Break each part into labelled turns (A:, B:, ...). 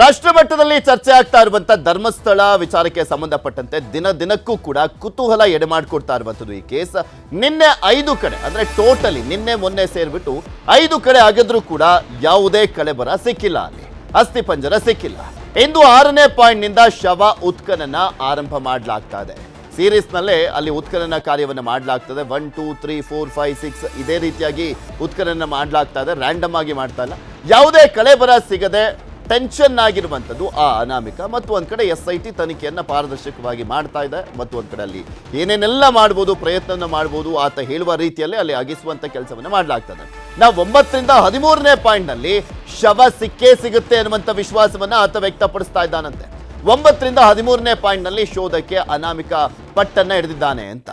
A: ರಾಷ್ಟ್ರ ಮಟ್ಟದಲ್ಲಿ ಚರ್ಚೆ ಆಗ್ತಾ ಇರುವಂತ ಧರ್ಮಸ್ಥಳ ವಿಚಾರಕ್ಕೆ ಸಂಬಂಧಪಟ್ಟಂತೆ ದಿನ ದಿನಕ್ಕೂ ಕೂಡ ಕುತೂಹಲ ಎಡೆ ಎಡೆಮಾಡ್ಕೊಡ್ತಾ ಇರುವಂಥದ್ದು ಈ ಕೇಸ್. ನಿನ್ನೆ ಐದು ಕಡೆ, ಅಂದ್ರೆ ಟೋಟಲಿ ನಿನ್ನೆ ಮೊನ್ನೆ ಸೇರಿಬಿಟ್ಟು ಐದು ಕಡೆ ಆಗಿದ್ರೂ ಕೂಡ ಯಾವುದೇ ಕಳೆಬರ ಸಿಕ್ಕಿಲ್ಲ ಅಲ್ಲಿ. ಅಸ್ಥಿ ಪಂಜರ ಸಿಕ್ಕಿಲ್ಲ. ಇಂದು ಆರನೇ ಪಾಯಿಂಟ್ನಿಂದ ಶವ ಉತ್ಖನನ ಆರಂಭ ಮಾಡಲಾಗ್ತಾ ಇದೆ. ಸೀರೀಸ್ನಲ್ಲೇ ಅಲ್ಲಿ ಉತ್ಖನನ ಕಾರ್ಯವನ್ನು ಮಾಡಲಾಗ್ತದೆ. One, two, three, four, five, six ಇದೇ ರೀತಿಯಾಗಿ ಉತ್ಖನನ ಮಾಡಲಾಗ್ತಾ ಇದೆ. ರ್ಯಾಂಡಮ್ ಆಗಿ ಮಾಡ್ತಾ ಇಲ್ಲ. ಯಾವುದೇ ಕಳೆಬರ ಸಿಗದೆ ಟೆನ್ಷನ್ ಆಗಿರುವಂಥದ್ದು ಆ ಅನಾಮಿಕ ಮತ್ತು ಒಂದು ಕಡೆ ಎಸ್ ಐ ಟಿ ತನಿಖೆಯನ್ನು ಪಾರದರ್ಶಕವಾಗಿ ಮಾಡ್ತಾ ಇದೆ ಮತ್ತು ಒಂದು ಕಡೆ ಅಲ್ಲಿ ಏನೇನೆಲ್ಲ ಮಾಡ್ಬೋದು ಪ್ರಯತ್ನ ಮಾಡ್ಬೋದು ಆತ ಹೇಳುವ ರೀತಿಯಲ್ಲಿ ಅಲ್ಲಿ ಅಗಿಸುವಂಥ ಕೆಲಸವನ್ನು ಮಾಡಲಾಗ್ತದೆ. ನಾವು ಒಂಬತ್ತರಿಂದ ಹದಿಮೂರನೇ ಪಾಯಿಂಟ್ನಲ್ಲಿ ಶವ ಸಿಕ್ಕೇ ಸಿಗುತ್ತೆ ಅನ್ನುವಂಥ ವಿಶ್ವಾಸವನ್ನು ಆತ ವ್ಯಕ್ತಪಡಿಸ್ತಾ ಇದ್ದಾನಂತೆ. ಒಂಬತ್ತರಿಂದ ಹದಿಮೂರನೇ ಪಾಯಿಂಟ್ನಲ್ಲಿ ಶೋಧಕ್ಕೆ ಅನಾಮಿಕ ಪಟ್ಟನ್ನು ಹಿಡಿದಿದ್ದಾನೆ ಅಂತ.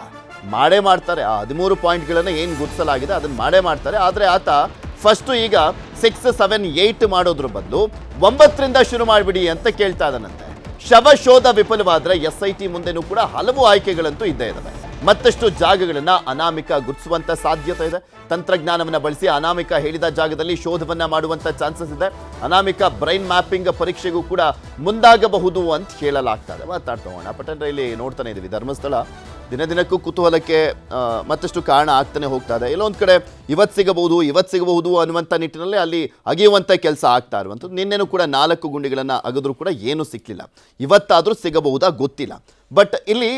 A: ಮಾಡೇ ಮಾಡ್ತಾರೆ. ಆ ಹದಿಮೂರು ಪಾಯಿಂಟ್ಗಳನ್ನು ಏನು ಗುರುತಿಸಲಾಗಿದೆ ಅದನ್ನ ಮಾಡೇ ಮಾಡ್ತಾರೆ. ಆದರೆ ಆತ ಫಸ್ಟು ಈಗ ಸಿಕ್ಸ್ ಸೆವೆನ್ ಏಯ್ಟ್ ಮಾಡೋದ್ರ ಬದಲು ಒಂಬತ್ತರಿಂದ ಶುರು ಮಾಡಿಬಿಡಿ ಅಂತ ಕೇಳ್ತಾ ಇದ್ದಾನಂತೆ. ಶವ ಶೋಧ ವಿಫಲವಾದ್ರೆ ಎಸ್ ಐ ಟಿ ಮುಂದೆನೂ ಕೂಡ ಹಲವು ಆಯ್ಕೆಗಳಂತೂ ಇದ್ದೇ ಇದಾವೆ. ಮತ್ತಷ್ಟು ಜಾಗಗಳನ್ನ ಅನಾಮಿಕ ಗುರುತಿಸುವಂತ ಸಾಧ್ಯತೆ ಇದೆ. ತಂತ್ರಜ್ಞಾನವನ್ನ ಬಳಸಿ ಅನಾಮಿಕ ಹೇಳಿದ ಜಾಗದಲ್ಲಿ ಶೋಧವನ್ನ ಮಾಡುವಂತ ಚಾನ್ಸಸ್ ಇದೆ. ಅನಾಮಿಕ ಬ್ರೈನ್ ಮ್ಯಾಪಿಂಗ್ ಪರೀಕ್ಷೆಗೂ ಕೂಡ ಮುಂದಾಗಬಹುದು ಅಂತ ಹೇಳಲಾಗ್ತಾ ಇದೆ. ಮಾತಾಡ್ತಾ ಹೋಗೋಣ. ಇಲ್ಲಿ ನೋಡ್ತಾನೆ ಇದ್ದೀವಿ ಧರ್ಮಸ್ಥಳ. ದಿನ ದಿನಕ್ಕೂ ಕುತೂಹಲಕ್ಕೆ ಮತ್ತಷ್ಟು ಕಾರಣ ಆಗ್ತಾನೆ ಹೋಗ್ತಾ ಇದೆ ಎಲ್ಲೊಂದ್ ಕಡೆ ಇವತ್ತು ಸಿಗಬಹುದು ಇವತ್ತು ಸಿಗಬಹುದು ಅನ್ನುವಂಥ ನಿಟ್ಟಿನಲ್ಲಿ ಅಲ್ಲಿ ಅಗೆಯುವಂಥ ಕೆಲಸ ಆಗ್ತಾ ಇರುವಂಥದ್ದು. ನಿನ್ನೆನೂ ಕೂಡ ನಾಲ್ಕು ಗುಂಡಿಗಳನ್ನು ಅಗದ್ರೂ ಕೂಡ ಏನೂ ಸಿಕ್ಕಿಲ್ಲ ಇವತ್ತಾದರೂ ಸಿಗಬಹುದಾ ಗೊತ್ತಿಲ್ಲ. ಬಟ್ ಇಲ್ಲಿ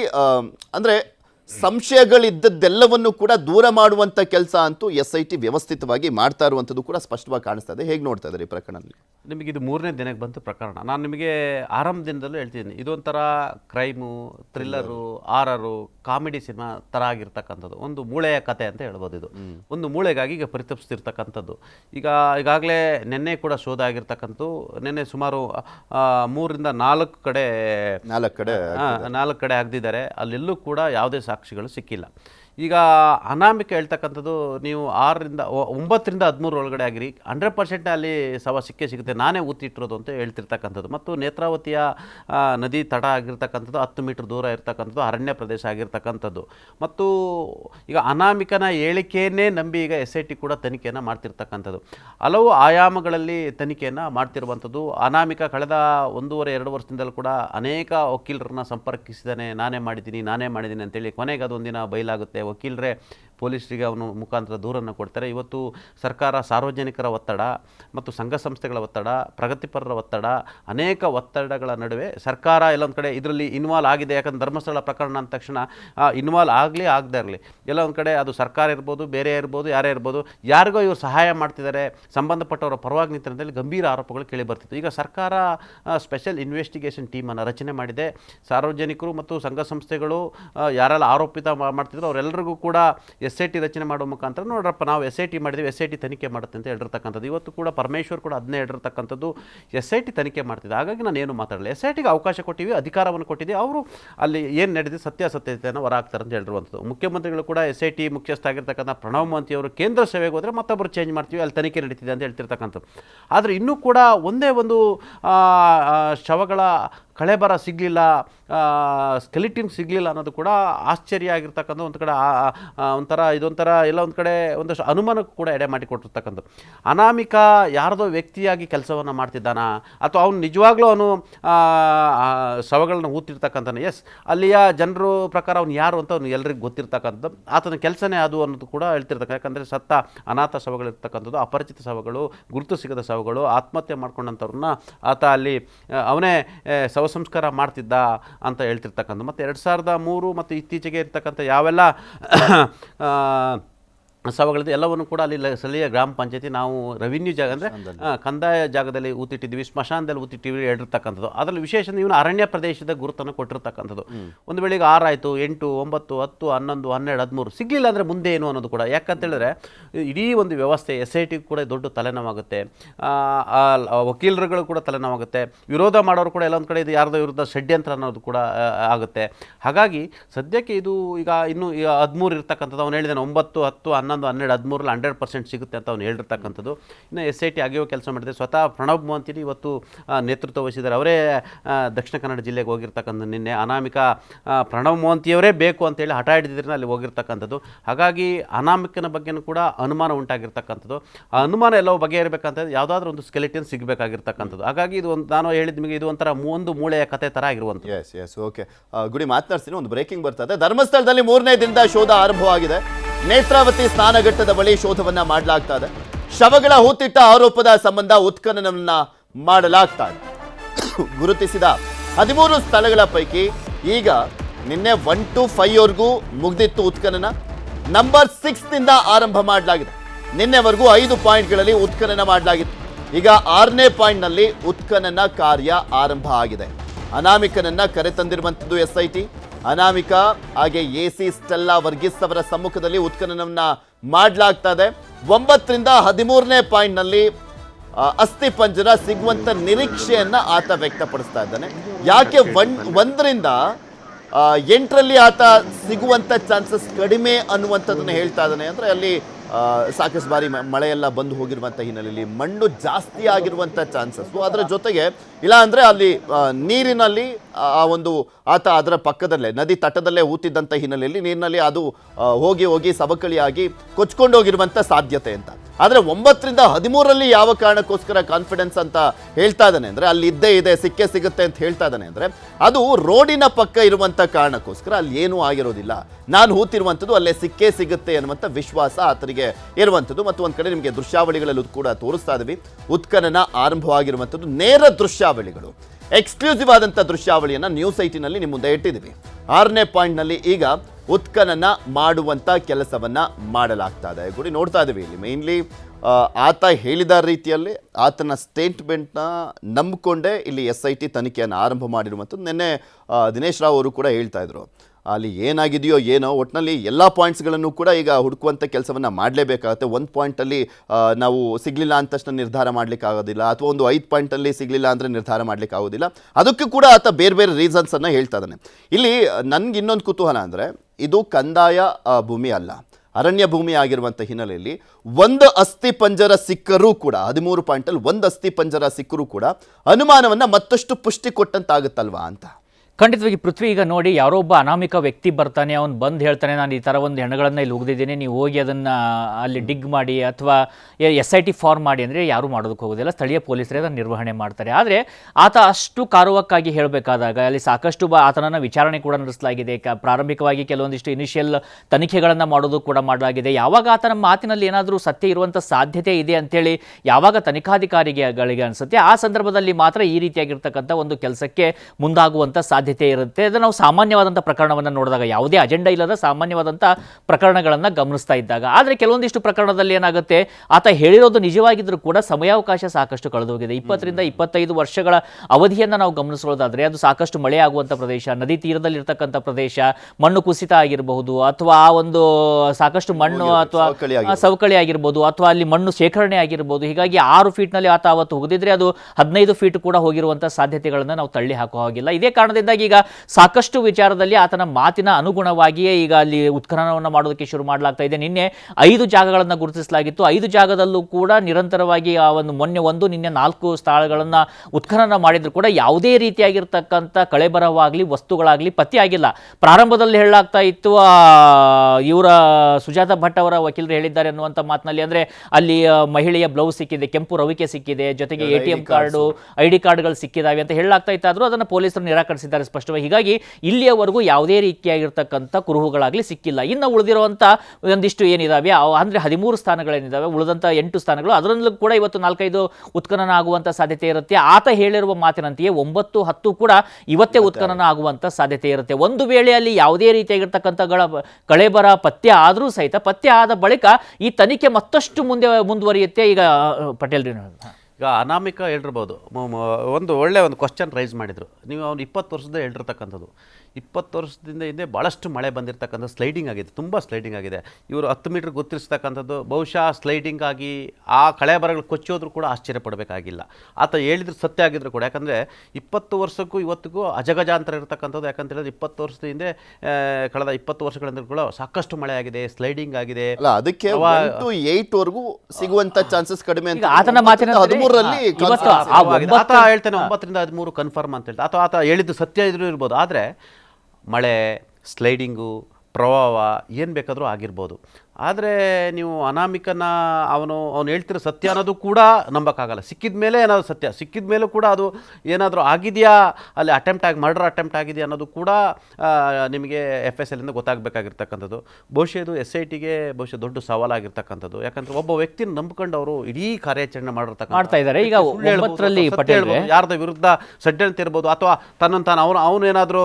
A: ಅಂದ್ರೆ ಸಂಶಯಗಳಿದ್ದದ್ದೆಲ್ಲವನ್ನು ಕೂಡ ದೂರ ಮಾಡುವಂಥ ಕೆಲಸ ಅಂತೂ ಎಸ್ ಐ ಟಿ ವ್ಯವಸ್ಥಿತವಾಗಿ ಮಾಡ್ತಾ ಇರುವಂಥದ್ದು ಕೂಡ ಸ್ಪಷ್ಟವಾಗಿ ಕಾಣಿಸ್ತಾ ಇದೆ. ಹೇಗೆ ನೋಡ್ತಾ ಇದ್ದಾರೆ ಈ ಪ್ರಕರಣದಲ್ಲಿ?
B: ನಿಮಗೆ ಇದು ಮೂರನೇ ದಿನಕ್ಕೆ ಬಂತು ಪ್ರಕರಣ. ನಾನು ನಿಮಗೆ ಆರಂಭ ಹೇಳ್ತಿದ್ದೀನಿ. ಇದೊಂಥರ crime thriller horror comedy cinema ಥರ ಆಗಿರ್ತಕ್ಕಂಥದ್ದು. ಒಂದು ಮೂಳೆಯ ಕತೆ ಅಂತ ಹೇಳ್ಬೋದು ಇದು. ಒಂದು ಮೂಳೆಗಾಗಿ ಈಗ ಪರಿತಪಿಸ್ತಿರ್ತಕ್ಕಂಥದ್ದು. ಈಗ ಈಗಾಗಲೇ ನಿನ್ನೆ ಕೂಡ ಶೋಧ ಆಗಿರ್ತಕ್ಕಂಥದ್ದು. ನಿನ್ನೆ ಸುಮಾರು ಮೂರರಿಂದ ನಾಲ್ಕು ಕಡೆ
A: ನಾಲ್ಕು ಕಡೆ
B: ನಾಲ್ಕು ಕಡೆ ಆಗದಿದ್ದಾರೆ ಅಲ್ಲೆಲ್ಲೂ ಕೂಡ ಯಾವುದೇ ಸಾಕ್ಷಿಗಳು ಸಿಕ್ಕಿಲ್ಲ ಈಗ ಅನಾಮಿಕ ಹೇಳ್ತಕ್ಕಂಥದ್ದು ನೀವು ಆರರಿಂದ ಒಂಬತ್ತರಿಂದ ಹದಿಮೂರು ಒಳಗಡೆ ಆಗಿರಿ. ಹಂಡ್ರೆಡ್ ಪರ್ಸೆಂಟ್ ಅಲ್ಲಿ ಸವ ಸಿಕ್ಕೇ ಸಿಗುತ್ತೆ. ನಾನೇ ಊತಿಟ್ಟಿರೋದು ಅಂತ ಹೇಳ್ತಿರ್ತಕ್ಕಂಥದ್ದು. ಮತ್ತು ನೇತ್ರಾವತಿಯ ನದಿ ತಡ ಆಗಿರ್ತಕ್ಕಂಥದ್ದು, ಹತ್ತು ಮೀಟರ್ ದೂರ ಇರ್ತಕ್ಕಂಥದ್ದು, ಅರಣ್ಯ ಪ್ರದೇಶ ಆಗಿರ್ತಕ್ಕಂಥದ್ದು. ಮತ್ತು ಈಗ ಅನಾಮಿಕನ ಹೇಳಿಕೆಯನ್ನೇ ನಂಬಿ ಈಗ ಎಸ್ ಐ ಟಿ ಕೂಡ ತನಿಖೆಯನ್ನು ಮಾಡ್ತಿರ್ತಕ್ಕಂಥದ್ದು. ಹಲವು ಆಯಾಮಗಳಲ್ಲಿ ತನಿಖೆಯನ್ನು ಮಾಡ್ತಿರುವಂಥದ್ದು. ಅನಾಮಿಕ ಕಳೆದ ಒಂದೂವರೆ, ಎರಡು ವರ್ಷದಿಂದಲೂ ಕೂಡ ಅನೇಕ ವಕೀಲರನ್ನ ಸಂಪರ್ಕಿಸಿದಾನೆ ನಾನೇ ಮಾಡಿದ್ದೀನಿ ನಾನೇ ಮಾಡಿದ್ದೀನಿ ಅಂತೇಳಿ ಕೊನೆಗೆ ಅದೊಂದಿನ ಬಯಲಾಗುತ್ತೆ ವಕೀಲರೇ ಪೊಲೀಸರಿಗೆ ಅವನು ಮುಖಾಂತರ ದೂರನ್ನು ಕೊಡ್ತಾರೆ. ಇವತ್ತು ಸರ್ಕಾರ ಸಾರ್ವಜನಿಕರ ಒತ್ತಡ ಮತ್ತು ಸಂಘ ಸಂಸ್ಥೆಗಳ ಒತ್ತಡ, ಪ್ರಗತಿಪರರ ಒತ್ತಡ, ಅನೇಕ ಒತ್ತಡಗಳ ನಡುವೆ ಸರ್ಕಾರ ಎಲ್ಲೊಂದು ಕಡೆ ಇದರಲ್ಲಿ ಇನ್ವಾಲ್ವ್ ಆಗಿದೆ. ಯಾಕಂದ್ರೆ ಧರ್ಮಸ್ಥಳ ಪ್ರಕರಣ ಅಂದ ತಕ್ಷಣ ಇನ್ವಾಲ್ವ್ ಆಗಲಿ ಆಗದೆ ಇರಲಿ. ಎಲ್ಲ ಒಂದು ಕಡೆ ಅದು ಸರ್ಕಾರ ಇರ್ಬೋದು, ಬೇರೆ ಇರ್ಬೋದು, ಯಾರೇ ಇರ್ಬೋದು, ಯಾರಿಗೋ ಇವರು ಸಹಾಯ ಮಾಡ್ತಿದ್ದಾರೆ. ಸಂಬಂಧಪಟ್ಟವರ ಪರವಾಗಿ ನಿಂತಿರೋದ್ರಲ್ಲಿ ಗಂಭೀರ ಆರೋಪಗಳು ಕೇಳಿ ಬರ್ತಿತ್ತು. ಈಗ ಸರ್ಕಾರ ಸ್ಪೆಷಲ್ ಇನ್ವೆಸ್ಟಿಗೇಷನ್ ಟೀಮನ್ನು ರಚನೆ ಮಾಡಿದೆ. ಸಾರ್ವಜನಿಕರು ಮತ್ತು ಸಂಘ ಸಂಸ್ಥೆಗಳು ಯಾರೆಲ್ಲ ಆರೋಪಿತ ಮಾಡ್ತಿದ್ರು ಅವರೆಲ್ಲರಿಗೂ ಕೂಡ ಎಸ್ ಐ ಟಿ ರಚನೆ ಮಾಡೋ ಮುಖಾಂತರ ನೋಡ್ರಪ್ಪ, ನಾವು ಎಸ್ ಐ ಟಿ ಮಾಡಿದ್ವಿ ಎಸ್ ಐ ಟಿ ತನಿಖೆ ಮಾಡುತ್ತೆ ಅಂತ ಹೇಳಿರ್ತಕ್ಕಂಥದ್ದು. ಇವತ್ತು ಕೂಡ ಪರಮೇಶ್ವರ್ ಕೂಡ ಅದನ್ನೇ ಹೇಳಿರ್ತಕ್ಕಂಥದ್ದು. ಎಸ್ ಐ ಟಿ ತನಿಖೆ ಮಾಡ್ತಿದ್ದೆ ಹಾಗಾಗಿ ನಾನು ಏನು ಮಾತಾಡಲಿಲ್ಲ. ಎಸ್ ಐ ಟಿಗೆ ಅವಕಾಶ ಕೊಟ್ಟಿವಿ, ಅಧಿಕಾರವನ್ನು ಕೊಟ್ಟಿದೆ. ಅವರು ಅಲ್ಲಿ ಏನು ನಡೆದಿದೆ, ಸತ್ಯಾಸತ್ಯತೆಯನ್ನು ಹೊರ ಹಾಕ್ತಾರೆ ಅಂತ ಹೇಳಿರುವಂಥದ್ದು. ಮುಖ್ಯಮಂತ್ರಿಗಳು ಕೂಡ ಎಸ್ ಐ ಟಿ ಮುಖ್ಯಸ್ಥ ಆಗಿರ್ತಕ್ಕಂಥ ಪ್ರಣವ್ ಮಂತಿ ಅವರು ಕೇಂದ್ರ ಸೇವೆಗೆ ಹೋದರೆ ಮತ್ತೊಬ್ಬರು ಚೇಂಜ್ ಮಾಡ್ತೀವಿ, ಅಲ್ಲಿ ತನಿಖೆ ನಡೀತಿದೆ ಅಂತ ಹೇಳ್ತಿರ್ತಕ್ಕಂಥದ್ದು. ಆದರೆ ಇನ್ನೂ ಕೂಡ ಒಂದೇ ಒಂದು ಶವಗಳ ಕಳೆಬರ ಸಿಗಲಿಲ್ಲ ಸ್ಕೆಲಿಟಿನ್ ಸಿಗಲಿಲ್ಲ ಅನ್ನೋದು ಕೂಡ ಆಶ್ಚರ್ಯ ಆಗಿರ್ತಕ್ಕಂಥ ಒಂದು ಕಡೆ ಒಂಥರ ಇದೊಂಥರ ಎಲ್ಲ ಒಂದು ಕಡೆ ಒಂದಷ್ಟು ಅನುಮಾನಕ್ಕೂ ಕೂಡ ಎಡೆ ಮಾಡಿಕೊಟ್ಟಿರ್ತಕ್ಕಂಥದ್ದು ಅನಾಮಿಕ ಯಾರದೋ ವ್ಯಕ್ತಿಯಾಗಿ ಕೆಲಸವನ್ನು ಮಾಡ್ತಿದ್ದಾನ? ಅಥವಾ ಅವನು ನಿಜವಾಗ್ಲೂ ಅವನು ಶವಗಳನ್ನ ಊತಿರ್ತಕ್ಕಂಥ ಎಸ್ ಅಲ್ಲಿಯ ಜನರು ಪ್ರಕಾರ ಅವನು ಯಾರು ಅಂತ ಅವ್ನು ಎಲ್ರಿಗೂ ಗೊತ್ತಿರ್ತಕ್ಕಂಥದ್ದು. ಆತನ ಕೆಲಸನೇ ಅದು ಅನ್ನೋದು ಕೂಡ ಹೇಳ್ತಿರ್ತಕ್ಕ ಯಾಕಂದರೆ ಸತ್ತ ಅನಾಥ ಶವಗಳಿರ್ತಕ್ಕಂಥದ್ದು, ಅಪರಿಚಿತ ಶವಗಳು, ಗುರುತು ಸಿಗದ ಶವಗಳು, ಆತ್ಮಹತ್ಯೆ ಮಾಡ್ಕೊಂಡಂಥವ್ರನ್ನ ಆತ ಅಲ್ಲಿ ಅವನೇ ಶವ ಸಂಸ್ಕಾರ ಮಾಡ್ತಿದ್ದ ಅಂತ ಹೇಳ್ತಿರ್ತಕ್ಕಂಥ ಮತ್ತು ಎರಡು ಸಾವಿರದ ಮೂರು ಮತ್ತು ಇತ್ತೀಚೆಗೆ ಇರ್ತಕ್ಕಂಥ ಯಾವೆಲ್ಲ ಆ, ಶವಗಳಿದೆ ಎಲ್ಲವನ್ನು ಕೂಡ ಅಲ್ಲಿ ಸ್ಥಳೀಯ ಗ್ರಾಮ ಪಂಚಾಯತಿ ನಾವು ರೆವಿನ್ಯೂ ಜಾಗ ಅಂದರೆ ಕಂದಾಯ ಜಾಗದಲ್ಲಿ ಊತಿಟ್ಟಿದ್ವಿ ಸ್ಮಶಾನದಲ್ಲಿ ಊತಿಟ್ಟಿವಿ ಹೇಳಿರ್ತಕ್ಕಂಥದ್ದು. ಅದರಲ್ಲಿ ವಿಶೇಷ ಇವನು ಅರಣ್ಯ ಪ್ರದೇಶದ ಗುರುತನ್ನು ಕೊಟ್ಟಿರ್ತಕ್ಕಂಥದ್ದು. ಒಂದು ವೇಳೆಗೆ ಆರಾಯಿತು ಎಂಟು ಒಂಬತ್ತು ಹತ್ತು ಹನ್ನೊಂದು ಹನ್ನೆರಡು ಹದಿಮೂರು ಸಿಗಲಿಲ್ಲ ಅಂದರೆ ಮುಂದೆ ಏನು ಅನ್ನೋದು ಕೂಡ. ಯಾಕಂತೇಳಿದ್ರೆ ಇಡೀ ಒಂದು ವ್ಯವಸ್ಥೆ ಎಸ್ ಐ ಟಿ ಕೂಡ ದೊಡ್ಡ ತಲೆನೋವಾಗುತ್ತೆ. ವಕೀಲರುಗಳು ಕೂಡ ತಲೆನೋವಾಗುತ್ತೆ. ವಿರೋಧ ಮಾಡೋರು ಕೂಡ ಎಲ್ಲೊಂದು ಕಡೆ ಇದು ಯಾರ್ದೋ ವಿರುದ್ಧ ಷಡ್ಯಂತ್ರ ಅನ್ನೋದು ಕೂಡ ಆಗುತ್ತೆ. ಹಾಗಾಗಿ ಸದ್ಯಕ್ಕೆ ಇದು ಈಗ ಇನ್ನು ಈಗ ಹದಿಮೂರು ಇರ್ತಕ್ಕಂಥದ್ದು ಅವನು ಹೇಳಿದಾನೆ ಒಂಬತ್ತು ಹತ್ತು ಹನ್ನೊಂದು ಹನ್ನೊಂದು, ಹನ್ನೆರಡು ಹದಿಮೂರಲ್ಲಿ ಹಂಡ್ರೆಡ್ ಪರ್ಸೆಂಟ್ ಸಿಗುತ್ತೆ ಅಂತ ಅವ್ನು ಹೇಳಿರ್ತಕ್ಕಂಥದ್ದು. ಇನ್ನು ಎಸ್ ಐ ಟಿ ಆಗಿಯೋ ಕೆಲಸ ಮಾಡಿದೆ ಸ್ವತಃ ಪ್ರಣಬ್ ಮೋಹಂತಿನಿ ಇವತ್ತು ನೇತೃತ್ವ ವಹಿಸಿದ್ದಾರೆ. ಅವರೇ ದಕ್ಷಿಣ ಕನ್ನಡ ಜಿಲ್ಲೆಗೆ ಹೋಗಿರ್ತಕ್ಕಂಥ ನಿನ್ನೆ. ಅನಾಮಿಕ ಪ್ರಣವ್ ಪ್ರಣಬ್ ಮೋಹಂತಿಯವರೇ ಬೇಕು ಅಂತೇಳಿ ಹಠ ಹಿಡಿದ್ರೆ ಅಲ್ಲಿ ಹೋಗಿರ್ತಕ್ಕಂಥದ್ದು. ಹಾಗಾಗಿ ಅನಾಮಿಕನ ಬಗ್ಗೆನೂ ಕೂಡ ಅನುಮಾನ ಉಂಟಾಗಿರ್ತಕ್ಕಂಥದ್ದು. ಆ ಅನುಮಾನ ಎಲ್ಲವೂ ಬಗೆಹರಿಬೇಕಂತ ಯಾವುದಾದ್ರೂ ಒಂದು ಸ್ಕೆಲಿಟನ್ ಸಿಗಬೇಕಾಗಿರ್ತಕ್ಕಂಥದ್ದು. ಹಾಗಾಗಿ ಇದು ಒಂದು, ನಾನು ಹೇಳಿದ ನಿಮಗೆ ಇದು ಒಂಥರ ಒಂದು ಮೂಳೆಯ ಕತೆ ಥರ ಆಗಿರುವಂಥದ್ದು.
A: ಎಸ್ ಎಸ್ ಓಕೆ ಗುಡಿ ಮಾತನಾಡ್ತೀನಿ ಒಂದು ಬ್ರೇಕಿಂಗ್ ಬರ್ತದೆ. ಧರ್ಮಸ್ಥಳದಲ್ಲಿ ಮೂರನೇ ದಿನದ ಶೋಧ ಆರಂಭವಾಗಿದೆ. ನೇತ್ರಾವತಿ ಸ್ನಾನಘಟ್ಟದ ಬಳಿ ಶೋಧವನ್ನ ಮಾಡಲಾಗ್ತಾ ಇದೆ ಶವಗಳ ಹೂತಿಟ್ಟ ಆರೋಪದ ಸಂಬಂಧ ಉತ್ಖನನವನ್ನ ಮಾಡಲಾಗ್ತಾ ಇದೆ ಗುರುತಿಸಿದ ಹದಿಮೂರು ಸ್ಥಳಗಳ ಪೈಕಿ ಈಗ ನಿನ್ನೆ ಒನ್ ಟು ಫೈವ್ ವರ್ಗೂ ಮುಗ್ದಿತ್ತು ಉತ್ಖನನ. ನಂಬರ್ ಸಿಕ್ಸ್ನಿಂದ ಆರಂಭ ಮಾಡಲಾಗಿದೆ. ನಿನ್ನೆವರೆಗೂ ಐದು ಪಾಯಿಂಟ್ಗಳಲ್ಲಿ ಉತ್ಖನನ ಮಾಡಲಾಗಿತ್ತು. ಈಗ ಆರನೇ ಪಾಯಿಂಟ್ನಲ್ಲಿ ಉತ್ಖನನ ಕಾರ್ಯ ಆರಂಭ ಆಗಿದೆ. ಅನಾಮಿಕನನ್ನ ಕರೆತಂದಿರುವಂಥದ್ದು ಎಸ್ ಐ ಟಿ ಅನಾಮಿಕ, ಹಾಗೆ ಎ ಸಿ ಸ್ಟೆಲ್ಲಾ ವರ್ಗೀಸ್ ಅವರ ಸಮ್ಮುಖದಲ್ಲಿ ಉತ್ಖನನವನ್ನ ಮಾಡಲಾಗ್ತಾ ಇದೆ ಒಂಬತ್ತರಿಂದ ಹದಿಮೂರನೇ ಪಾಯಿಂಟ್ನಲ್ಲಿ ನಲ್ಲಿ ಅಸ್ಥಿ ಪಂಜರ ಸಿಗುವಂತ ನಿರೀಕ್ಷೆಯನ್ನ ಆತ ವ್ಯಕ್ತಪಡಿಸ್ತಾ ಇದ್ದಾನೆ. ಯಾಕೆ ಒನ್, ಒಂದರಿಂದ ಎಂಟರಲ್ಲಿ ಆತ ಸಿಗುವಂತ ಚಾನ್ಸಸ್ ಕಡಿಮೆ ಅನ್ನುವಂಥದ್ದನ್ನ ಹೇಳ್ತಾ ಇದ್ದಾನೆ ಅಂದ್ರೆ ಅಲ್ಲಿ ಸಾಕಷ್ಟು ಬಾರಿ ಮಳೆಯೆಲ್ಲ ಬಂದು ಹೋಗಿರುವಂಥ ಹಿನ್ನೆಲೆಯಲ್ಲಿ ಮಣ್ಣು ಜಾಸ್ತಿ ಆಗಿರುವಂಥ ಚಾನ್ಸಸ್ ಅದರ ಜೊತೆಗೆ, ಇಲ್ಲ ಅಂದರೆ ಅಲ್ಲಿ ನೀರಿನಲ್ಲಿ, ಆ ಒಂದು ಆತ ಅದರ ಪಕ್ಕದಲ್ಲೇ, ನದಿ ತಟದಲ್ಲೇ ಊತಿದ್ದಂಥ ಹಿನ್ನೆಲೆಯಲ್ಲಿ ನೀರಿನಲ್ಲಿ ಅದು ಹೋಗಿ ಹೋಗಿ ಸವಕಳಿಯಾಗಿ ಕೊಚ್ಕೊಂಡು ಹೋಗಿರುವಂಥ ಸಾಧ್ಯತೆ ಅಂತ. ಆದರೆ ಒಂಬತ್ತರಿಂದ ಹದಿಮೂರರಲ್ಲಿ ಯಾವ ಕಾರಣಕ್ಕೋಸ್ಕರ ಕಾನ್ಫಿಡೆನ್ಸ್ ಅಂತ ಹೇಳ್ತಾ ಇದ್ದಾನೆ ಅಂದರೆ ಅಲ್ಲಿ ಇದ್ದೇ ಇದೆ, ಸಿಕ್ಕೇ ಸಿಗುತ್ತೆ ಅಂತ ಹೇಳ್ತಾ ಇದ್ದಾನೆ ಅಂದರೆ ಅದು ರೋಡಿನ ಪಕ್ಕ ಇರುವಂಥ ಕಾರಣಕ್ಕೋಸ್ಕರ ಅಲ್ಲಿ ಏನೂ ಆಗಿರೋದಿಲ್ಲ. ನಾನು ಹೂತಿರುವಂಥದ್ದು ಅಲ್ಲೇ ಸಿಕ್ಕೇ ಸಿಗುತ್ತೆ ಅನ್ನುವಂಥ ವಿಶ್ವಾಸ ಆತನಿಗೆ ಇರುವಂಥದ್ದು. ಮತ್ತು ಒಂದು ಕಡೆ ನಿಮಗೆ ದೃಶ್ಯಾವಳಿಗಳಲ್ಲೂ ಕೂಡ ತೋರಿಸ್ತಾ ಇದ್ವಿ. ಉತ್ಖನನ ಆರಂಭವಾಗಿರುವಂಥದ್ದು, ನೇರ ದೃಶ್ಯಾವಳಿಗಳು. ಎಕ್ಸ್ಕ್ಲೂಸಿವ್ ಆದಂಥ ದೃಶ್ಯಾವಳಿಯನ್ನು ನ್ಯೂಸ್ ಐಟಿನಲ್ಲಿ ನಿಮ್ಮ ಮುಂದೆ ಇಟ್ಟಿದ್ದೀವಿ. ಆರನೇ ಪಾಯಿಂಟ್ನಲ್ಲಿ ಈಗ ಉತ್ಖನನ ಮಾಡುವಂಥ ಕೆಲಸವನ್ನು ಮಾಡಲಾಗ್ತಾ ಇದೆ ಗುಡಿ ನೋಡ್ತಾ ಇದ್ದೀವಿ ಇಲ್ಲಿ ಮೇನ್ಲಿ ಆತ ಹೇಳಿದ ರೀತಿಯಲ್ಲಿ ಆತನ ಸ್ಟೇಟ್ಮೆಂಟ್ನ ನಂಬಿಕೊಂಡೇ ಇಲ್ಲಿ ಎಸ್ ಐ ಟಿ ತನಿಖೆಯನ್ನು ಆರಂಭ ಮಾಡಿರುವಂಥದ್ದು. ನಿನ್ನೆ ದಿನೇಶ್ ರಾವ್ ಅವರು ಕೂಡ ಹೇಳ್ತಾ ಇದ್ರು. ಅಲ್ಲಿ ಏನಾಗಿದೆಯೋ ಏನೋ ಒಟ್ಟಿನಲ್ಲಿ ಎಲ್ಲ ಪಾಯಿಂಟ್ಸ್ಗಳನ್ನು ಕೂಡ ಈಗ ಹುಡುಕುವಂಥ ಕೆಲಸವನ್ನು ಮಾಡಲೇಬೇಕಾಗುತ್ತೆ. ಒಂದು ಪಾಯಿಂಟಲ್ಲಿ ನಾವು ಸಿಗಲಿಲ್ಲ ಅಂದ ತಕ್ಷಣ ನಿರ್ಧಾರ ಮಾಡಲಿಕ್ಕೆ ಆಗೋದಿಲ್ಲ ಅಥವಾ ಒಂದು ಐದು ಪಾಯಿಂಟಲ್ಲಿ ಸಿಗಲಿಲ್ಲ ಅಂದರೆ ನಿರ್ಧಾರ ಮಾಡಲಿಕ್ಕೆ ಆಗೋದಿಲ್ಲ ಅದಕ್ಕೂ ಕೂಡ ಆತ ಬೇರೆ ಬೇರೆ ರೀಸನ್ಸನ್ನು ಹೇಳ್ತಾ ಇದ್ದಾನೆ. ಇಲ್ಲಿ, ನನಗೆ ಇನ್ನೊಂದು ಕುತೂಹಲ ಅಂದರೆ ಇದು ಕಂದಾಯ ಭೂಮಿ ಅಲ್ಲ. ಅರಣ್ಯ ಭೂಮಿ ಆಗಿರುವಂಥ ಹಿನ್ನೆಲೆಯಲ್ಲಿ ಒಂದು ಅಸ್ಥಿ ಪಂಜರ ಸಿಕ್ಕರೂ ಕೂಡ, ಹದಿಮೂರು ಪಾಯಿಂಟಲ್ಲಿ ಒಂದು ಅಸ್ಥಿ ಪಂಜರ ಸಿಕ್ಕರೂ ಕೂಡ, ಅನುಮಾನವನ್ನು ಮತ್ತಷ್ಟು ಪುಷ್ಟಿ ಕೊಟ್ಟಂತಾಗುತ್ತಲ್ವಾ ಅಂತ.
C: ಖಂಡಿತವಾಗಿ ಪೃಥ್ವಿ ಈಗ ನೋಡಿ ಯಾರೋ ಒಬ್ಬ ಅನಾಮಿಕ ವ್ಯಕ್ತಿ ಬರ್ತಾನೆ, ಅವ್ನು ಬಂದು ಹೇಳ್ತಾನೆ, ನಾನು ಈ ಥರ ಒಂದು ಹೆಣಗಳನ್ನ ಇಲ್ಲಿ ಉಗಿದಿದ್ದೀನಿ, ನೀವು ಹೋಗಿ ಅದನ್ನು ಅಲ್ಲಿ ಡಿಗ್ ಮಾಡಿ ಅಥವಾ ಎಸ್ ಐ ಟಿ ಫಾರ್ಮ್ ಮಾಡಿ, ಅಂದರೆ ಯಾರೂ ಮಾಡೋದಕ್ಕೆ ಹೋಗೋದಿಲ್ಲ, ಸ್ಥಳೀಯ ಪೊಲೀಸರೇ ಅದನ್ನು ನಿರ್ವಹಣೆ ಮಾಡ್ತಾರೆ. ಆದರೆ ಆತ ಅಷ್ಟು ಕಾರುವಕ್ಕಾಗಿ ಹೇಳಬೇಕಾದಾಗ, ಅಲ್ಲಿ ಸಾಕಷ್ಟು ಬ, ಆತನನ್ನು ವಿಚಾರಣೆ ಕೂಡ ನಡೆಸಲಾಗಿದೆ. ಕ, ಪ್ರಾರಂಭಿಕವಾಗಿ ಕೆಲವೊಂದಿಷ್ಟು ಇನಿಷಿಯಲ್ ತನಿಖೆಗಳನ್ನು ಮಾಡೋದು ಕೂಡ ಮಾಡಲಾಗಿದೆ. ಯಾವಾಗ ಆತನ ಮಾತಿನಲ್ಲಿ ಏನಾದರೂ ಸತ್ಯ ಇರುವಂಥ ಸಾಧ್ಯತೆ ಇದೆ ಅಂತೇಳಿ ಯಾವಾಗ ತನಿಖಾಧಿಕಾರಿಗೆ ಗಳಿಗೆ ಅನಿಸುತ್ತೆ, ಆ ಸಂದರ್ಭದಲ್ಲಿ ಮಾತ್ರ ಈ ರೀತಿಯಾಗಿರ್ತಕ್ಕಂಥ ಒಂದು ಕೆಲಸಕ್ಕೆ ಮುಂದಾಗುವಂಥ ಸಾಧ್ಯತೆ ಇರುತ್ತೆ. ಅದು ನಾವು ಸಾಮಾನ್ಯವಾದಂಥ ಪ್ರಕರಣವನ್ನು ನೋಡಿದಾಗ ಯಾವುದೇ ಅಜೆಂಡಾ ಇಲ್ಲದ ಸಾಮಾನ್ಯವಾದಂಥ ಪ್ರಕರಣಗಳನ್ನು ಗಮನಿಸ್ತಾ ಇದ್ದಾಗ ಆದರೆ ಕೆಲವೊಂದಿಷ್ಟು ಪ್ರಕರಣದಲ್ಲಿ ಏನಾಗುತ್ತೆ ಆತ ಹೇಳಿರೋದು ನಿಜವಾಗಿದ್ದರೂ ಕೂಡ ಸಮಯಾವಕಾಶ ಸಾಕಷ್ಟು ಕಳೆದೋಗಿದೆ. ಇಪ್ಪತ್ತರಿಂದ ಇಪ್ಪತ್ತೈದು ವರ್ಷಗಳ ಅವಧಿಯನ್ನು ನಾವು ಗಮನಿಸೋದಾದರೆ ಅದು ಸಾಕಷ್ಟು ಮಳೆ ಆಗುವಂಥ ಪ್ರದೇಶ ನದಿ ತೀರದಲ್ಲಿರ್ತಕ್ಕಂಥ ಪ್ರದೇಶ ಮಣ್ಣು ಕುಸಿತ ಆಗಿರಬಹುದು ಅಥವಾ ಆ ಒಂದು ಸಾಕಷ್ಟು ಮಣ್ಣು ಅಥವಾ
A: ಸವಕಳಿ
C: ಆಗಿರ್ಬೋದು. ಅಥವಾ ಅಲ್ಲಿ ಮಣ್ಣು ಶೇಖರಣೆ ಆಗಿರ್ಬೋದು ಹೀಗಾಗಿ ಆರು ಫೀಟ್ನಲ್ಲಿ ಆತ ಅವತ್ತು ಹೋಗದಿದ್ರೆ ಅದು ಹದಿನೈದು ಫೀಟ್ ಕೂಡ ಹೋಗಿರುವಂಥ ಸಾಧ್ಯತೆಗಳನ್ನು ನಾವು ತಳ್ಳಿ ಹಾಕೋ ಹಾಗಿಲ್ಲ. ಇದೇ ಈಗ ಸಾಕಷ್ಟು ವಿಚಾರದಲ್ಲಿ ಆತನ ಮಾತಿನ ಅನುಗುಣವಾಗಿಯೇ ಈಗ ಅಲ್ಲಿ ಉತ್ಖನನವನ್ನು ಮಾಡೋದಕ್ಕೆ ಶುರು ಮಾಡಲಾಗ್ತಾ ಇದೆ. ನಿನ್ನೆ ಐದು ಜಾಗಗಳನ್ನು ಗುರುತಿಸಲಾಗಿತ್ತು. ಐದು ಜಾಗದಲ್ಲೂ ಕೂಡ ನಿರಂತರವಾಗಿ ಆ ಒಂದು ಮೊನ್ನೆ ಒಂದು ನಿನ್ನೆ ನಾಲ್ಕು ಸ್ಥಳಗಳನ್ನು ಉತ್ಖನನ ಮಾಡಿದ್ರು ಕೂಡ ಯಾವುದೇ ರೀತಿಯಾಗಿರ್ತಕ್ಕಂಥ ಕಳೆಬರವಾಗಲಿ ವಸ್ತುಗಳಾಗಲಿ ಪತ್ತೆಯಾಗಿಲ್ಲ ಪ್ರಾರಂಭದಲ್ಲಿ ಹೇಳಲಾಗ್ತಾ ಇತ್ತು ಇವರ ಸುಜಾತ ಭಟ್ ಅವರ ವಕೀಲರು ಹೇಳಿದ್ದಾರೆ ಅನ್ನುವಂಥ ಮಾತಿನಲ್ಲಿ. ಅಂದರೆ ಅಲ್ಲಿ ಮಹಿಳೆಯ ಬ್ಲೌಸ್ ಸಿಕ್ಕಿದೆ ಕೆಂಪು ರವಿಕೆ ಸಿಕ್ಕಿದೆ ಜೊತೆಗೆ A T M card I D ಕಾರ್ಡ್ಗಳು ಸಿಕ್ಕಿದಾವೆ ಅಂತ ಹೇಳಲಾಗ್ತಾ ಇತ್ತಾದರೂ ಅದನ್ನು ಪೊಲೀಸರು ನಿರಾಕರಿಸಿದ್ದಾರೆ. ಸ್ಪಷ್ಟವಾಗಿ ಹೀಗಾಗಿ ಇಲ್ಲಿಯವರೆಗೂ ಯಾವುದೇ ರೀತಿಯಾಗಿರ್ತಕ್ಕಂಥ ಕುರುಹುಗಳಾಗಲಿ ಸಿಕ್ಕಿಲ್ಲ. ಇನ್ನು ಉಳಿದಿರುವಂಥ ಒಂದಿಷ್ಟು ಏನಿದಾವೆ ಅಂದರೆ ಹದಿಮೂರು ಸ್ಥಾನಗಳೇನಿದ್ದಾವೆ ಉಳಿದಂಥ ಎಂಟು ಸ್ಥಾನಗಳು ಅದರಲ್ಲೂ ಕೂಡ ಇವತ್ತು ನಾಲ್ಕೈದು ಉತ್ಖನನ ಆಗುವಂಥ ಸಾಧ್ಯತೆ ಇರುತ್ತೆ. ಆತ ಹೇಳಿರುವ ಮಾತಿನಂತೆಯೇ ಒಂಬತ್ತು ಹತ್ತು ಕೂಡ ಇವತ್ತೇ ಉತ್ಖನನ ಆಗುವಂಥ ಸಾಧ್ಯತೆ ಇರುತ್ತೆ. ಒಂದು ವೇಳೆ ಅಲ್ಲಿ ಯಾವುದೇ ರೀತಿಯಾಗಿರ್ತಕ್ಕಂಥ ಗಳ ಕಳೆಬರ ಪತ್ತೆ ಆದರೂ ಸಹಿತ ಪತ್ತೆ ಆದ ಬಳಿಕ ಈ ತನಿಖೆ ಮತ್ತಷ್ಟು ಮುಂದೆ ಮುಂದುವರಿಯುತ್ತೆ. ಈಗ ಪಟೇಲ್
B: ಈಗ ಅನಾಮಿಕ ಹೇಳಿರ್ಬೋದು ಒಂದು ಒಳ್ಳೆಯ ಒಂದು ಕ್ವಶನ್ ರೈಸ್ ಮಾಡಿದರು. ನೀವು ಅವ್ನು ಇಪ್ಪತ್ತು ವರ್ಷದ ಹೇಳಿರ್ತಕ್ಕಂಥದ್ದು. ಇಪ್ಪತ್ತು ವರ್ಷದಿಂದ ಹಿಂದೆ ಭಾಳಷ್ಟು ಮಳೆ ಬಂದಿರತಕ್ಕಂಥ ಸ್ಲೈಡಿಂಗ್ ಆಗಿದೆ ತುಂಬ ಸ್ಲೈಡಿಂಗ್ ಆಗಿದೆ. ಇವರು ಹತ್ತು ಮೀಟ್ರ್ ಗೊತ್ತಿರಿಸ್ತಕ್ಕಂಥದ್ದು ಬಹುಶಃ ಸ್ಲೈಡಿಂಗ್ ಆಗಿ ಆ ಕಳೆ ಬರಗಳು ಕೊಚ್ಚೋದ್ರೂ ಕೂಡ ಆಶ್ಚರ್ಯ ಪಡಬೇಕಾಗಿಲ್ಲ. ಆತ ಹೇಳಿದ್ರು ಸತ್ಯ ಆಗಿದ್ರು ಕೂಡ. ಯಾಕಂದರೆ ಇಪ್ಪತ್ತು ವರ್ಷಕ್ಕೂ ಇವತ್ತಿಗೂ ಅಜಗಜಾಂತರ ಇರತಕ್ಕಂಥದ್ದು. ಯಾಕಂತ ಹೇಳಿದ್ರೆ ಇಪ್ಪತ್ತು ವರ್ಷದ ಹಿಂದೆ ಕಳೆದ ಇಪ್ಪತ್ತು ವರ್ಷಗಳಿಂದ ಕೂಡ ಸಾಕಷ್ಟು ಮಳೆ ಆಗಿದೆ ಸ್ಲೈಡಿಂಗ್ ಆಗಿದೆ.
A: ಅಲ್ಲ ಅದಕ್ಕೆ
B: ಪ್ರವಾಹ-
A: ಒನ್ ಟು ಏಟ್ ವರ್ಗೂ ಸಿಗುವಂತ ಚಾನ್ಸಸ್ ಕಡಿಮೆ ಅಂತ
C: ಆತನ ಮಾತಿನ
B: ಆಗಿದೆ. ಆತ ಹೇಳ್ತಾನೆ ಒಂಬತ್ತರಿಂದ ಹದಿಮೂರು ಕನ್ಫರ್ಮ್ ಅಂತ ಹೇಳ್ತಾ ಅಥವಾ ಆತ ಹೇಳಿದ್ದು ಸತ್ಯ ಇದ್ರೂ ಇರ್ಬೋದು ಆದರೆ ಮಳೆ ಸ್ಲೈಡಿಂಗು ಪ್ರವಾಹ ಏನು ಬೇಕಾದರೂ ಆಗಿರ್ಬೋದು ಆದರೆ ನೀವು ಅನಾಮಿಕನ ಅವನು ಅವನು ಹೇಳ್ತಿರೋ ಸತ್ಯ ಅನ್ನೋದು ಕೂಡ ನಂಬಕ್ಕಾಗಲ್ಲ. ಸಿಕ್ಕಿದ ಮೇಲೆ ಏನಾದರೂ ಸತ್ಯ ಸಿಕ್ಕಿದ ಮೇಲೂ ಕೂಡ ಅದು ಏನಾದರೂ ಆಗಿದೆಯಾ ಅಲ್ಲಿ ಅಟೆಂಪ್ಟ್ ಆಗಿ ಮರ್ಡರ್ ಅಟೆಂಪ್ಟ್ ಆಗಿದೆಯಾ ಅನ್ನೋದು ಕೂಡ ನಿಮಗೆ ಎಫ್ ಎಸ್ ಎಲ್ಲಿಂದ ಗೊತ್ತಾಗಬೇಕಾಗಿರ್ತಕ್ಕಂಥದ್ದು. ಬಹುಶಃ ಇದು ಎಸ್ ಐ ಟಿಗೆ ಬಹುಶಃ ದೊಡ್ಡ ಸವಾಲಾಗಿರ್ತಕ್ಕಂಥದ್ದು. ಯಾಕಂದ್ರೆ ಒಬ್ಬ ವ್ಯಕ್ತಿನ ನಂಬ್ಕೊಂಡು ಅವರು ಇಡೀ ಕಾರ್ಯಾಚರಣೆ ಮಾಡಿರ್ತಕ್ಕಂಥ
C: ಮಾಡ್ತಾ ಇದ್ದಾರೆ. ಈಗ
B: ಯಾರ್ದೋ ವಿರುದ್ಧ ಷಡ್ಯಂತ್ರ ಇರ್ಬೋದು ಅಥವಾ ತನ್ನನ್ನು ತಾನು ಅವನು ಅವನು ಏನಾದರೂ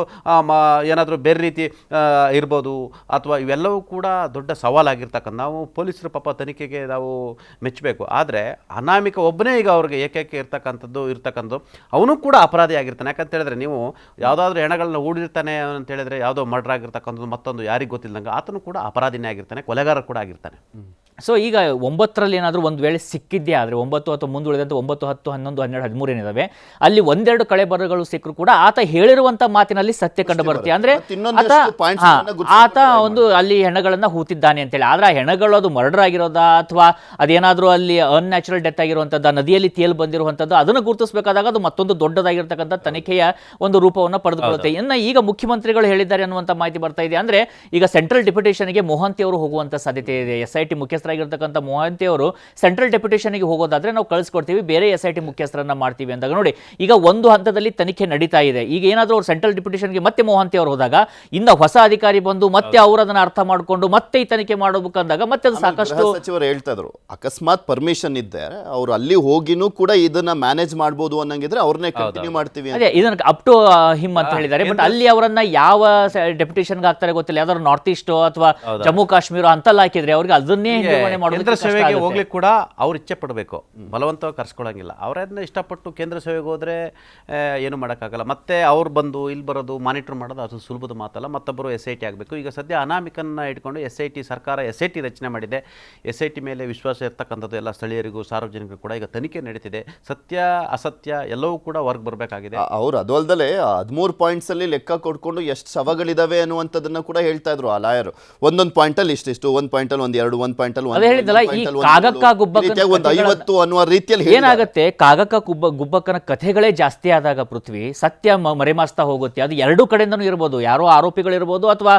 B: ಏನಾದರೂ ಬೇರೆ ರೀತಿ ಇರ್ಬೋದು ಅಥವಾ ಇವೆಲ್ಲವೂ ಕೂಡ ದೊಡ್ಡ ಸವಾಲಾಗಿರ್ತಕ್ಕಂಥ ನಾವು ಪೊಲೀಸರು ಪಾಪ ತನಿಖೆಗೆ ನಾವು ಮೆಚ್ಚಬೇಕು. ಆದರೆ ಅನಾಮಿಕ ಒಬ್ಬನೇ ಈಗ ಅವ್ರಿಗೆ ಏಕೈಕ ಇರ್ತಕ್ಕಂಥದ್ದು ಇರ್ತಕ್ಕಂಥದ್ದು, ಅವನು ಕೂಡ ಅಪರಾಧಿ ಆಗಿರ್ತಾನೆ. ಯಾಕಂತ ಹೇಳಿದ್ರೆ ನೀವು ಯಾವುದಾದ್ರೂ ಹೆಣಗಳನ್ನ ಹೂಡಿರ್ತಾನೆ ಅಂತ ಹೇಳಿದ್ರೆ, ಯಾವುದೋ ಮರ್ಡರ್ ಆಗಿರ್ತಕ್ಕಂಥದ್ದು ಮತ್ತೊಂದು ಯಾರಿಗೆ ಗೊತ್ತಿಲ್ಲದಂಗೆ ಆತನು ಕೂಡ ಅಪರಾಧಿನೇ ಆಗಿರ್ತಾನೆ ಕೊಲೆಗಾರ ಕೂಡ ಆಗಿರ್ತಾನೆ.
C: ಸೊ ಈಗ ಒಂಬತ್ತರಲ್ಲಿ ಏನಾದರೂ ಒಂದು ವೇಳೆ ಸಿಕ್ಕಿದ್ದೇ ಆದರೆ ಒಂಬತ್ತು ಅಥವಾ ಮುಂದುಳಿದಂತೆ ಒಂಬತ್ತು ಹತ್ತು ಹನ್ನೊಂದು ಹನ್ನೆರಡು ಹದಿಮೂರು ಏನಿದಾವೆ ಅಲ್ಲಿ ಒಂದೆರಡು ಕಳೆ ಬರಗಳು ಸಿಕ್ಕರು ಕೂಡ ಆತ ಹೇಳಿರುವಂಥ ಮಾತಿನಲ್ಲಿ ಸತ್ಯ ಕಂಡು ಬರುತ್ತೆ. ಅಂದ್ರೆ ಆತ ಒಂದು ಅಲ್ಲಿ ಹೆಣಗಳನ್ನು ಹೂತಿದ್ದಾನೆ ಅಂತೇಳಿ ಆದರೆ ಆ ಹೆಣಗಳು ಅದು ಮರ್ಡರ್ ಆಗಿರೋದಾ ಅಥವಾ ಅದೇನಾದರೂ ಅಲ್ಲಿ ಅನ್ಯಾಚುರಲ್ ಡೆತ್ ಆಗಿರುವಂಥದ್ದು ನದಿಯಲ್ಲಿ ತೇಲು ಬಂದಿರುವಂಥದ್ದು ಅದನ್ನು ಗುರುತಿಸಬೇಕಾದಾಗ ಅದು ಮತ್ತೊಂದು ದೊಡ್ಡದಾಗಿರ್ತಕ್ಕಂಥ ತನಿಖೆಯ ಒಂದು ರೂಪವನ್ನು ಪಡೆದುಕೊಳ್ಳುತ್ತೆ. ಇನ್ನು ಈಗ ಮುಖ್ಯಮಂತ್ರಿಗಳು ಹೇಳಿದ್ದಾರೆ ಅನ್ನುವಂಥ ಮಾಹಿತಿ ಬರ್ತಾ ಇದೆ. ಅಂದ್ರೆ ಈಗ ಸೆಂಟ್ರಲ್ ಡೆಪ್ಯುಟೇಷನ್ಗೆ ಮೋಹಂತಿ ಅವರು ಹೋಗುವಂತ ಸಾಧ್ಯತೆ ಇದೆ. ಎಸ್ ಐ ಟಿ ಮುಖ್ಯಸ್ಥರಾಗಿರ್ತಕ್ಕಂಥ ಮೊಹಂತಿ ಅವರು ಸೆಂಟ್ರಲ್ ಡೆಪ್ಯುಟೇಷನ್ಗೆ ಹೋಗೋದಾದ್ರೆ ನಾವು ಕಳಿಸ್ಕೊಡ್ತೀವಿ ಬೇರೆ ಎಸ್ ಐ ಟಿ ಮುಖ್ಯಸ್ಥರನ್ನ ಮಾಡ್ತೀವಿ ಅಂದಾಗ ನೋಡಿ ಈಗ ಒಂದು ಹಂತದಲ್ಲಿ ತನಿಖೆ ನಡೀತಾ ಇದೆ. ಈಗ ಏನಾದರೂ ಅವ್ರು ಸೆಂಟ್ರಲ್ ಡೆಪ್ಯುಟೇಷನ್ಗೆ ಮತ್ತೆ ಮೊಹಂತಿ ಅವರು ಹೋದಾಗ ಇನ್ನು ಹೊಸ ಅಧಿಕಾರಿ ಬಂದು ಮತ್ತೆ ಅವರು ಅದನ್ನ ಅರ್ಥ ಮಾಡಿಕೊಂಡು ಮತ್ತೆ ಈ ತನಿಖೆ ಮಾಡಬೇಕಂದಾಗ ಮತ್ತೆ ಅದು ಸಾಕಷ್ಟು
A: ಸಚಿವರು ಹೇಳ್ತಾ ಇದ್ರು ಅಕಸ್ಮಾತ್ ಪರ್ಮಿಷನ್ ಇದ್ದೆ ಅವರು ಅಲ್ಲಿ ಹೋಗಿನೂ ಕೂಡ ಇದನ್ನ ಮ್ಯಾನೇಜ್ ಮಾಡಬಹುದು ಅನ್ನಂಗಿದ್ರೆ ಅವ್ರನ್ನೇ ಕಂಟಿನ್ಯೂ ಮಾಡ್ತೀವಿ
C: ಅದೇ ಇದನ್ನ ಅಪ್ ಟು ಹಿಮ್ ಅಂತ ಹೇಳಿದ್ದಾರೆ. ಬಟ್ ಅಲ್ಲಿ ಅವರನ್ನ ಯಾವ ಡೆಪ್ಯುಟೇಷನ್ಗೆ ಹಾಕ್ತಾರೆ ಗೊತ್ತಿಲ್ಲ. ಯಾವ್ದಾದ್ರು ನಾರ್ತ್ ಈಸ್ಟ್ ಅಥವಾ ಜಮ್ಮು ಕಾಶ್ಮೀರ ಅಂತಲ್ಲ ಹಾಕಿದ್ರೆ ಅವ್ರಿಗೆ ಅದನ್ನೇ
B: ಕೇಂದ್ರ ಸೇವೆಗೆ. ಹೋಗ್ಲಿಕ್ಕೆ ಕೂಡ ಅವ್ರು ಇಚ್ಛೆ ಪಡಬೇಕು. ಬಲವಂತವಾಗಿ ಕರ್ಸ್ಕೊಳಂಗಿಲ್ಲ. ಅವರನ್ನ ಇಷ್ಟಪಟ್ಟು ಕೇಂದ್ರ ಸೇವೆಗೆ ಹೋದ್ರೆ ಏನು ಮಾಡೋಕ್ಕಾಗಲ್ಲ. ಮತ್ತೆ ಅವ್ರು ಬಂದು ಇಲ್ಲಿ ಬರೋದು ಮಾನಿಟರ್ ಮಾಡೋದು ಅದು ಸುಲಭದ ಮಾತಲ್ಲ. ಮತ್ತೊಬ್ಬರು ಎಸ್ ಐ ಟಿ ಆಗಬೇಕು. ಈಗ ಸದ್ಯ ಅನಾಮಿಕನ್ನ ಇಟ್ಕೊಂಡು ಎಸ್ ಐ ಟಿ ಸರ್ಕಾರ ಎಸ್ ಐ ಟಿ ರಚನೆ ಮಾಡಿದೆ. ಎಸ್ ಐ ಟಿ ಮೇಲೆ ವಿಶ್ವಾಸ ಇರ್ತಕ್ಕಂಥದ್ದು ಎಲ್ಲ ಸ್ಥಳೀಯರಿಗೂ ಸಾರ್ವಜನಿಕರು ಕೂಡ ಈಗ ತನಿಖೆ ನಡೀತಿದೆ. ಸತ್ಯ ಅಸತ್ಯ ಎಲ್ಲವೂ ಕೂಡ ಹೊರಗೆ ಬರಬೇಕಾಗಿದೆ.
A: ಅವ್ರು ಅದು ಅಲ್ಲದೆ ಹದಿಮೂರು ಪಾಯಿಂಟ್ಸ್ ಅಲ್ಲಿ ಲೆಕ್ಕ ಕೊಡ್ಕೊಂಡು ಎಷ್ಟು ಸವಗಳಿದಾವೆ ಅನ್ನುವಂಥದ್ದನ್ನು ಕೂಡ ಹೇಳ್ತಾ ಇದ್ರು ಆ ಲಾಯರು. ಒಂದೊಂದು ಪಾಯಿಂಟ್ ಅಲ್ಲಿ ಇಷ್ಟಿಷ್ಟು ಒಂದು ಪಾಯಿಂಟ್ ಅಲ್ಲಿ ಒಂದ್ ಎರಡು ಒಂದು ಪಾಯಿಂಟ್ ಅಲ್ಲಿ ಒಂದ್
C: ಅದೇ ಹೇಳಿದಲ್ಲ ಈ ಕಾಗಕ್ಕ
A: ಗುಬ್ಬಕ್ಕ ಒಂದು ಐವತ್ತು ಅನ್ನುವ ರೀತಿಯಲ್ಲಿ.
C: ಏನಾಗುತ್ತೆ ಕಾಗಕ್ಕ ಗುಬ್ಬ ಗುಬ್ಬಕ್ಕನ ಕಥೆಗಳೇ ಜಾಸ್ತಿ ಆದಾಗ ಪೃಥ್ವಿ ಸತ್ಯ ಮರೆಮಾಸ್ತಾ ಹೋಗುತ್ತೆ. ಅದು ಎರಡೂ ಕಡೆಯಿಂದನೂ ಇರ್ಬೋದು. ಯಾರೋ ಆರೋಪಿಗಳಿರ್ಬೋದು ಅಥವಾ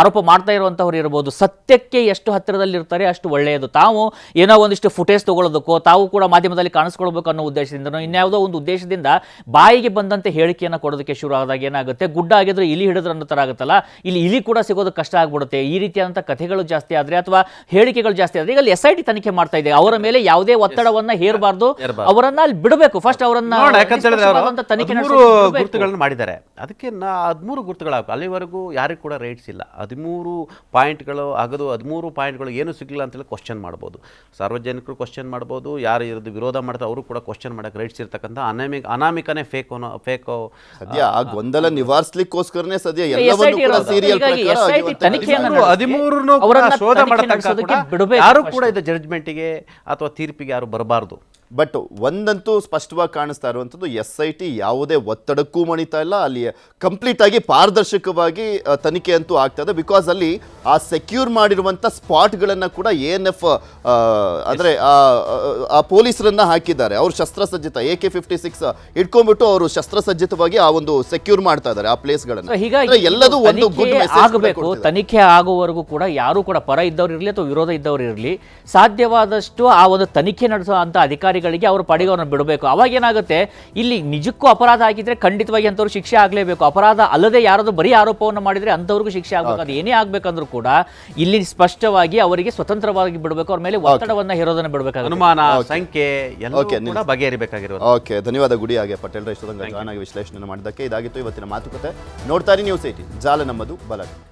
C: ಆರೋಪ ಮಾಡ್ತಾ ಇರುವಂತವ್ರು ಇರ್ಬೋದು. ಸತ್ಯಕ್ಕೆ ಎಷ್ಟು ಹತ್ತಿರದಲ್ಲಿ ಇರ್ತಾರೆ ಅಷ್ಟು ಒಳ್ಳೆಯದು. ತಾವು ಏನೋ ಒಂದಿಷ್ಟು ಫುಟೇಜ್ ತಗೊಳ್ಳೋದಕ್ಕೋ ತಾವು ಕೂಡ ಮಾಧ್ಯಮದಲ್ಲಿ ಕಾಣಿಸ್ಕೊಳ್ಬೇಕು ಅನ್ನೋ ಉದ್ದೇಶದಿಂದ ಇನ್ಯಾವುದೋ ಒಂದು ಉದ್ದೇಶದಿಂದ ಬಾಯಿಗೆ ಬಂದಂತೆ ಹೇಳಿಕೆಯನ್ನು ಕೊಡೋದಕ್ಕೆ ಶುರು ಆದಾಗ ಏನಾಗುತ್ತೆ? ಗುಡ್ಡ ಆಗಿದ್ರೆ ಇಲಿ ಹಿಡಿದ್ರೆ ಅನ್ನೋ ಥರ ಆಗುತ್ತಲ್ಲ? ಇಲ್ಲಿ ಇಲಿ ಕೂಡ ಸಿಗೋದು ಕಷ್ಟ ಆಗ್ಬಿಡುತ್ತೆ. ಈ ರೀತಿಯಾದಂಥ ಕಥೆಗಳು ಜಾಸ್ತಿ ಆದ್ರೆ ಅಥವಾ ಹೇಳಿಕೆಗಳು ಜಾಸ್ತಿ ಆದ್ರೆ ಈಗ ಅಲ್ಲಿ ಎಸ್ ಐ ಟಿ ತನಿಖೆ ಮಾಡ್ತಾ ಇದೆ. ಅವರ ಮೇಲೆ ಯಾವುದೇ ಒತ್ತಡವನ್ನ ಹೇರಬಾರ್ದು. ಅವರನ್ನ ಅಲ್ಲಿ ಬಿಡಬೇಕು. ಫಸ್ಟ್ ಅವರನ್ನ ತನಿಖೆ.
B: ಗುರುತುಗಳನ್ನು ಮಾಡಿದ್ದಾರೆ. ಅದಕ್ಕೆ ನಾ ಹದಿಮೂರು ಗುರುತುಗಳು ಅಲ್ಲಿವರೆಗೂ ಯಾರಿಗೂ ಕೂಡ ರೈಟ್ಸ್ ಇಲ್ಲ. ಹದಿಮೂರು ಪಾಯಿಂಟ್ಗಳು ಆಗದು ಹದಿಮೂರು ಪಾಯಿಂಟ್ಗಳು ಏನು ಸಿಗಲಿಲ್ಲ ಅಂತೇಳಿ ಕ್ವಶನ್ ಮಾಡ್ಬೋದು. ಸಾರ್ವಜನಿಕರು ಕ್ವಶನ್ ಮಾಡ್ಬೋದು ಯಾರು ಇರೋದು ವಿರೋಧ ಮಾಡ್ತಾರೆ ಅವರು ಕೂಡ ಕ್ವಶನ್ ಮಾಡಕ್ಕೆ ರೈಟ್ಸ್ ಇರ್ತಕ್ಕಂಥ ಅನಾಮಿಕ ಅನಾಮಿಕನೇ ಫೇಕ್ ಫೇಕ್
A: ಸದ್ಯ ಆ ಗೊಂದಲ ನಿವಾರಿಸ್ಲಿಕ್ಕೋಸ್ಕರನೇ ಸದ್ಯ
C: ಎಲ್ಲ
A: ಎಲ್ಲವನ್ನೂ ಕೂಡ. ಸೀರಿಯಲ್ ಪ್ರಕಾರ
B: ಹದಿಮೂರನ್ನು ಶೋಧ
C: ಬಿಡ್ಬೇಕು
B: ಯಾರು. ಕೂಡ ಇದು ಜಡ್ಜ್ಮೆಂಟಿಗೆ ಅಥವಾ ತೀರ್ಪಿಗೆ ಯಾರು ಬರಬಾರ್ದು
A: ಬಟ್ ಒಂದಂತೂ ಸ್ಪಷ್ಟವಾಗಿ ಕಾಣಿಸ್ತಾ ಇರುವಂಥದ್ದು ಎಸ್ ಐ ಟಿ ಯಾವುದೇ ಒತ್ತಡಕ್ಕೂ ಮಣಿತಾ ಇಲ್ಲ. ಅಲ್ಲಿ ಕಂಪ್ಲೀಟ್ ಆಗಿ ಪಾರದರ್ಶಕವಾಗಿ ತನಿಖೆ ಅಂತೂ ಆಗ್ತದೆ ಬಿಕಾಸ್ ಅಲ್ಲಿ ಆ ಸೆಕ್ಯೂರ್ ಮಾಡಿರುವಂಥ ಸ್ಪಾಟ್ಗಳನ್ನು ಕೂಡ ಎ ಎನ್ ಎಫ್ ಅಂದರೆ ಆ ಪೊಲೀಸರನ್ನ ಹಾಕಿದ್ದಾರೆ. ಅವರು ಶಸ್ತ್ರಸಜ್ಜಿತ ಎ ಕೆ ಫಿಫ್ಟಿ ಸಿಕ್ಸ್ ಇಟ್ಕೊಂಡ್ಬಿಟ್ಟು ಅವರು ಶಸ್ತ್ರಸಜ್ಜಿತವಾಗಿ ಆ ಒಂದು ಸೆಕ್ಯೂರ್ ಮಾಡ್ತಾ ಇದ್ದಾರೆ ಆ ಪ್ಲೇಸ್ಗಳನ್ನು
C: ಹೀಗಾಗಿ
A: ಎಲ್ಲದೂ ಒಂದು
C: ಆಗಬೇಕು. ತನಿಖೆ ಆಗುವವರೆಗೂ ಕೂಡ ಯಾರು ಕೂಡ ಪರ ಇದ್ದವ್ರು ಇರಲಿ ಅಥವಾ ವಿರೋಧ ಇದ್ದವ್ರು ಇರಲಿ ಸಾಧ್ಯವಾದಷ್ಟು ಆ ಒಂದು ತನಿಖೆ ನಡೆಸೋ ಅಂತ ಅಧಿಕಾರಿಗಳಿಗೆ ಅವರು ಪಡೆಗೆ ಅವ್ರನ್ನ ಬಿಡಬೇಕು. ಅವಾಗ ಏನಾಗುತ್ತೆ? ಇಲ್ಲಿ ನಿಜಕ್ಕೂ ಅಪರಾಧ ಆಗಿದ್ರೆ ಖಂಡಿತವಾಗಿ ಅಂಥವ್ರು ಶಿಕ್ಷೆ ಆಗಲೇಬೇಕು. ಅಪರಾಧ ಅಲ್ಲದೆ ಯಾರಾದರೂ ಬರೀ ಆರೋಪವನ್ನು ಮಾಡಿದ್ರೆ ಅಂಥವ್ರಿಗೂ ಶಿಕ್ಷೆ ಆಗಬೇಕು. ಅದು ಏನೇ ಆಗಬೇಕಂದ್ರೂ ಕೂಡ ಇಲ್ಲಿ ಸ್ಪಷ್ಟವಾಗಿ ಅವರಿಗೆ ಸ್ವತಂತ್ರವಾಗಿ ಬಿಡಬೇಕು. ಅವ್ರ ಮೇಲೆ ಒತ್ತಡವನ್ನ ಹೇರೋದನ್ನ ಬಿಡಬೇಕಾಗುತ್ತೆ.
B: ಅನುಮಾನ ಸಂಖ್ಯೆ ಎಲ್ಲವೂ ಕೂಡ ಬಗೆಹರಿಬೇಕಾಗಿರೋದು.
A: ಓಕೆ ಧನ್ಯವಾದ ಗುಡಿ ಹಾಗೆ ಪಟೇಲ್ ಇಷ್ಟೊಂದು ಜಾಯ್ನ್ ವಿಶ್ಲೇಷಣೆ ಮಾಡಿದ್ದಕ್ಕೆ ಇದಾಗಿತ್ತು ಇವತ್ತಿನ ಮಾತುಕತೆ. ನೋಡ್ತಾರೆ ನ್ಯೂಸ್ ಏಟಿ ಜಾಲ ನಮ್ಮದು ಬಲ